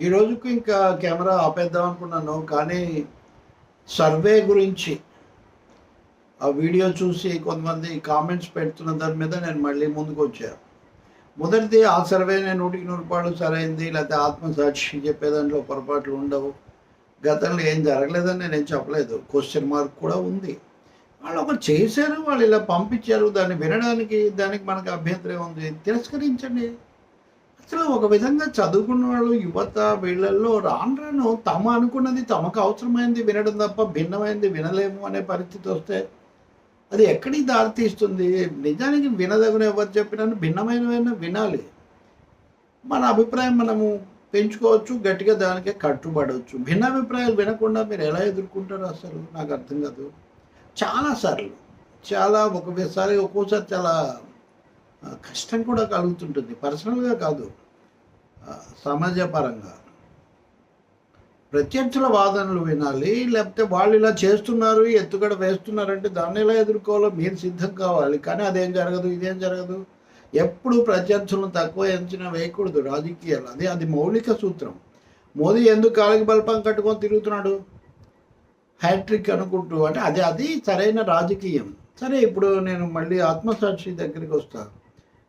ఈ రోజుకు ఇంకా కెమెరా ఆపేద్దాం అనుకున్నాను కానీ సర్వే గురించి ఆ వీడియో చూసి కొంతమంది కామెంట్స్ పెడుతున్న దాని మీద నేను మళ్ళీ ముందుకు వచ్చాను మొదటిది ఆ సర్వే నేను నూటికి నూరు రూపాయలు సరైంది లేకపోతే ఆత్మసాక్షి చెప్పే దాంట్లో పొరపాట్లు ఉండవు. గతంలో ఏం జరగలేదని నేనేం చెప్పలేదు. క్వశ్చన్ మార్క్ కూడా ఉంది. వాళ్ళు ఒకటి చేశారు వాళ్ళు ఇలా పంపించారు దాన్ని వినడానికి దానికి మనకు అభ్యంతరం ఉంది. తిరస్కరించండి. అసలు ఒక విధంగా చదువుకున్న వాళ్ళు యువత వీళ్ళల్లో రాను తమ అనుకున్నది తమకు అవసరమైంది వినడం తప్ప భిన్నమైంది వినలేము అనే పరిస్థితి వస్తే అది ఎక్కడికి దారితీస్తుంది? నిజానికి వినదగిన ఎవరు చెప్పినా భిన్నమైనవైనా వినాలి. మన అభిప్రాయం మనము పెంచుకోవచ్చు గట్టిగా దానికే కట్టుబడవచ్చు. భిన్న అభిప్రాయాలు వినకుండా మీరు ఎలా ఎదుర్కొంటారు అసలు? నాకు అర్థం కాదు. చాలాసార్లు చాలా ఒకసారి ఒక్కోసారి చాలా కష్టం కూడా కలుగుతుంటుంది. పర్సనల్గా కాదు. సమాజపరంగా. ప్రత్యర్థుల వాదనలు వినాలి లేకపోతే వాళ్ళు ఇలా చేస్తున్నారు ఎత్తుగడ వేస్తున్నారంటే దాన్ని ఎలా ఎదుర్కోవాలో మీరు సిద్ధం కావాలి. కానీ అదేం జరగదు ఇదేం జరగదు. ఎప్పుడు ప్రత్యర్థులను తక్కువ అంచనా వేయకూడదు రాజకీయాలు. అది అది మౌలిక సూత్రం. మోదీ ఎందుకు కాలికి బల్పం కట్టుకొని తిరుగుతున్నాడు? హ్యాట్రిక్ అనుకుంటూ. అంటే అది అది సరైన రాజకీయం. సరే ఇప్పుడు నేను మళ్ళీ ఆత్మసాక్షి దగ్గరికి వస్తాను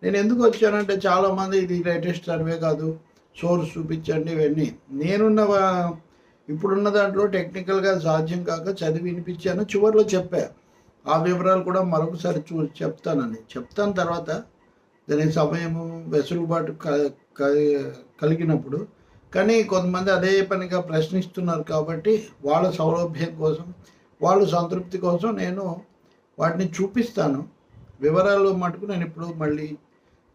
నేను ఎందుకు వచ్చానంటే చాలామంది ఇది లేటెస్ట్ సర్వే కాదు. సోర్స్ చూపించండి ఇవన్నీ. నేనున్న ఇప్పుడున్న దాంట్లో టెక్నికల్గా సాధ్యం కాక చదివి వినిపించాను. చివరిలో చెప్పా. ఆ వివరాలు కూడా మరొకసారి చూ చెప్తానని. చెప్తాను తర్వాత దానికి సమయము వెసులుబాటు క- కలిగినప్పుడు. కానీ కొంతమంది అదే పనిగా ప్రశ్నిస్తున్నారు కాబట్టి వాళ్ళ సౌలభ్యం కోసం వాళ్ళ సంతృప్తి కోసం నేను వాటిని చూపిస్తాను. వివరాలు మటుకు నేను ఇప్పుడు మళ్ళీ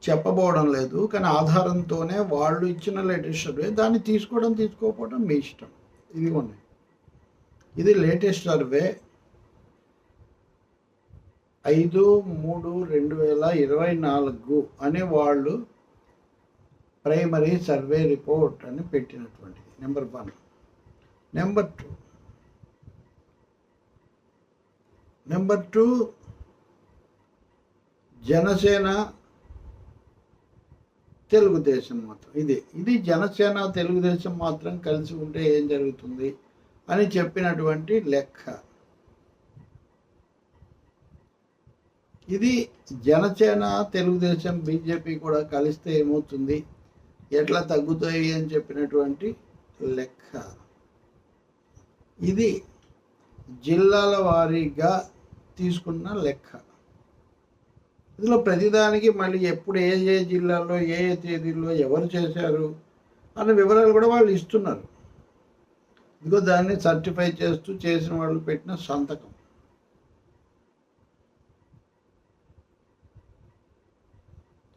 చెప్పబోవడం లేదు కానీ ఆధారంతోనే వాళ్ళు ఇచ్చిన లేటెస్ట్ సర్వే దాన్ని తీసుకోవడం తీసుకోకపోవడం మీ ఇష్టం. ఇది ఉన్నాయి ఇది లేటెస్ట్ సర్వే ఐదు మూడు రెండు వేల ఇరవై నాలుగు అనే వాళ్ళు ప్రైమరీ సర్వే రిపోర్ట్ అని పెట్టినటువంటిది. Number one number two number two Janasena Telugu Desam మాత్రం. ఇది ఇది జనసేన తెలుగుదేశం మాత్రం కలిసి ఉంటే ఏం జరుగుతుంది అని చెప్పినటువంటి లెక్క. ఇది జనసేన తెలుగుదేశం బీజేపీ కూడా కలిస్తే ఏమవుతుంది? ఎట్లా తగ్గుతాయి అని చెప్పినటువంటి లెక్క. ఇది జిల్లాల వారీగా తీసుకున్న లెక్క. ఇందులో ప్రతిదానికి మళ్ళీ ఎప్పుడు ఏ ఏ జిల్లాలో ఏ ఏ తేదీల్లో ఎవరు చేశారు అన్న వివరాలు కూడా వాళ్ళు ఇస్తున్నారు. ఇదిగో దాన్ని సర్టిఫై చేస్తూ చేసిన వాళ్ళు పెట్టిన సంతకం.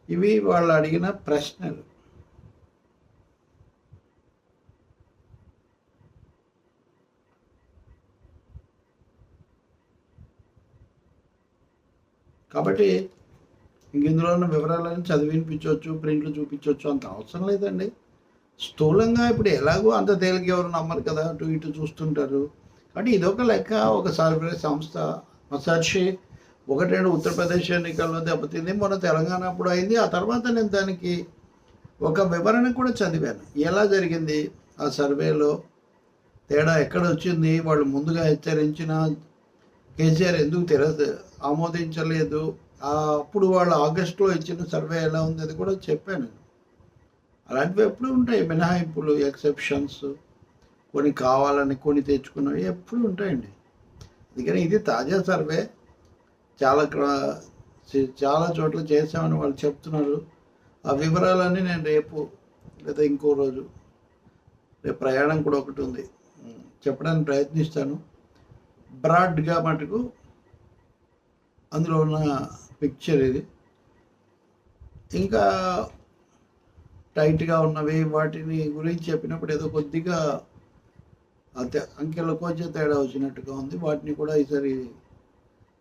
ఇవి వాళ్ళు అడిగిన ప్రశ్నలు. కాబట్టి ఇంకెందులో ఉన్న వివరాలను చదివి వినిపించవచ్చు ప్రింట్లు చూపించవచ్చు అంత అవసరం లేదండి. స్థూలంగా ఇప్పుడు ఎలాగో అంత తేలిక ఎవరు నమ్మరు కదా అటు ఇటు చూస్తుంటారు. కాబట్టి ఇదొక లెక్క ఒక సర్వే సంస్థ మసాక్షి ఒకటి రెండు ఉత్తరప్రదేశ్ ఎన్నికల్లో దెబ్బతింది మొన్న తెలంగాణ అప్పుడు అయింది ఆ తర్వాత నేను దానికి ఒక వివరణ కూడా చదివాను. ఎలా జరిగింది? ఆ సర్వేలో తేడా ఎక్కడ వచ్చింది? వాళ్ళు ముందుగా హెచ్చరించిన కేసీఆర్ ఎందుకు తెర ఆమోదించలేదు? అప్పుడు వాళ్ళు ఆగస్టులో ఇచ్చిన సర్వే ఎలా ఉంది అది కూడా చెప్పాను నేను. అలాంటివి ఎప్పుడు ఉంటాయి. మినహాయింపులు ఎక్సెప్షన్స్ కొన్ని కావాలని కొన్ని తెచ్చుకున్నవి ఎప్పుడు ఉంటాయండి. అందుకని ఇది తాజా సర్వే. చాలా చాలా చోట్ల చేసామని వాళ్ళు చెప్తున్నారు. ఆ వివరాలన్నీ నేను రేపు లేదా ఇంకో రోజు రేపు ప్రయాణం కూడా ఒకటి ఉంది. చెప్పడానికి ప్రయత్నిస్తాను. బ్రాడ్గా మటుకు అందులో ఉన్న పిక్చర్ ఇది. ఇంకా టైట్గా ఉన్నవి వాటిని గురించి చెప్పినప్పుడు ఏదో కొద్దిగా అంతే అంకెల కొంచెం తేడా వచ్చినట్టుగా ఉంది. వాటిని కూడా ఈసారి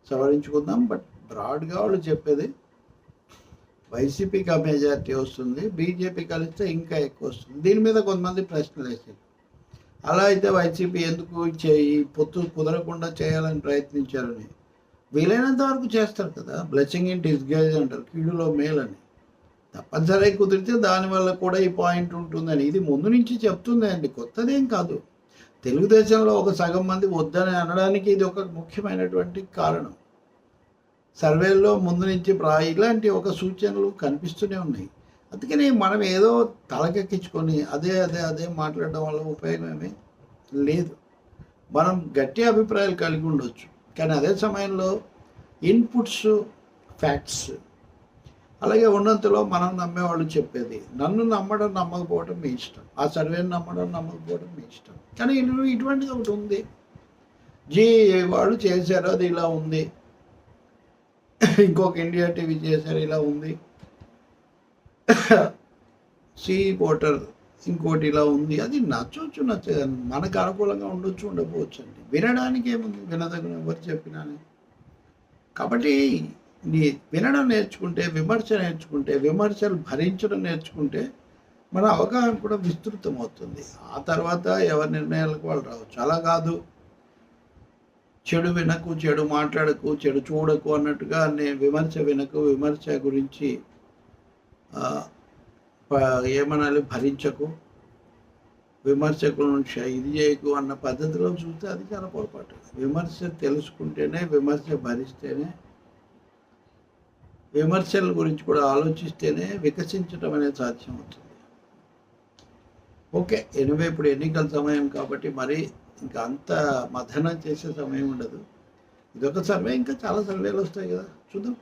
సవరించుకుందాం. బట్ బ్రాడ్గా వాళ్ళు చెప్పేది వైసీపీకి ఆ మెజారిటీ వస్తుంది బీజేపీ కలిస్తే ఇంకా ఎక్కువ వస్తుంది. దీని మీద కొంతమంది ప్రశ్నలు వేసారు అలా అయితే వైసీపీ ఎందుకు చేయి పొత్తు కుదరకుండా చేయాలని ప్రయత్నించారని వీలైనంత వరకు చేస్తారు కదా. బ్లెస్సింగ్ ఇన్ డిస్గైజ్ అంటారు. కీడులో మేల్ అని తప్పనిసరి కుదిరితే దానివల్ల కూడా ఈ పాయింట్ ఉంటుందని. ఇది ముందు నుంచి చెప్తుంది అండి కొత్తదేం కాదు. తెలుగుదేశంలో ఒక సగం మంది వద్దని అనడానికి ఇది ఒక ముఖ్యమైనటువంటి కారణం. సర్వేల్లో ముందు నుంచి ప్రా ఇలాంటి ఒక సూచనలు కనిపిస్తూనే ఉన్నాయి. అందుకని మనం ఏదో తలకెక్కించుకొని అదే అదే అదే మాట్లాడడం వల్ల ఉపయోగం ఏమీ లేదు. మనం గట్టి అభిప్రాయాలు కలిగి ఉండొచ్చు. కానీ అదే సమయంలో ఇన్పుట్స్ ఫ్యాక్ట్స్. అలాగే ఉన్నంతలో మనం నమ్మేవాళ్ళు చెప్పేది నన్ను నమ్మడం నమ్మకపోవడం మీ ఇష్టం. ఆ సర్వేని నమ్మడం నమ్మకపోవడం మీ ఇష్టం. కానీ ఇటువంటిది ఒకటి ఉంది. జీ వాళ్ళు చేశారు అది ఇలా ఉంది. ఇంకొక ఇండియా టీవీ చేశారు ఇలా ఉంది. సి ఓటర్ ఇంకోటి ఇలా ఉంది. అది నచ్చవచ్చు నచ్చదు. మనకు అనుకూలంగా ఉండొచ్చు ఉండకపోవచ్చు అండి. వినడానికి ఏముంది? వినదగిన ఎవరు చెప్పినా కాబట్టి నీ వినడం నేర్చుకుంటే విమర్శ నేర్చుకుంటే విమర్శలు భరించడం నేర్చుకుంటే మన అవగాహన కూడా విస్తృతం అవుతుంది ఆ తర్వాత ఎవరి నిర్ణయాలకు వాళ్ళు రావచ్చు. అలా కాదు. చెడు వినకు చెడు మాట్లాడకు చెడు చూడకు అన్నట్టుగా నేను విమర్శ వినకు విమర్శ గురించి ఏమనాలి? భరించకు. విమర్శకుల నుంచి ఇది చేయకు అన్న పద్ధతిలో చూస్తే అది చాలా పొరపాటు. విమర్శ తెలుసుకుంటేనే విమర్శ భరిస్తేనే విమర్శల గురించి కూడా ఆలోచిస్తేనే వికసించడం అనేది సాధ్యమవుతుంది ఓకే ఎనివే ఇప్పుడు ఎన్నికల సమయం కాబట్టి మరి ఇంకా అంత మథనం చేసే సమయం ఉండదు. ఇదొక సర్వే ఇంకా చాలా సర్వేలు వస్తాయి కదా. చూద్దాం.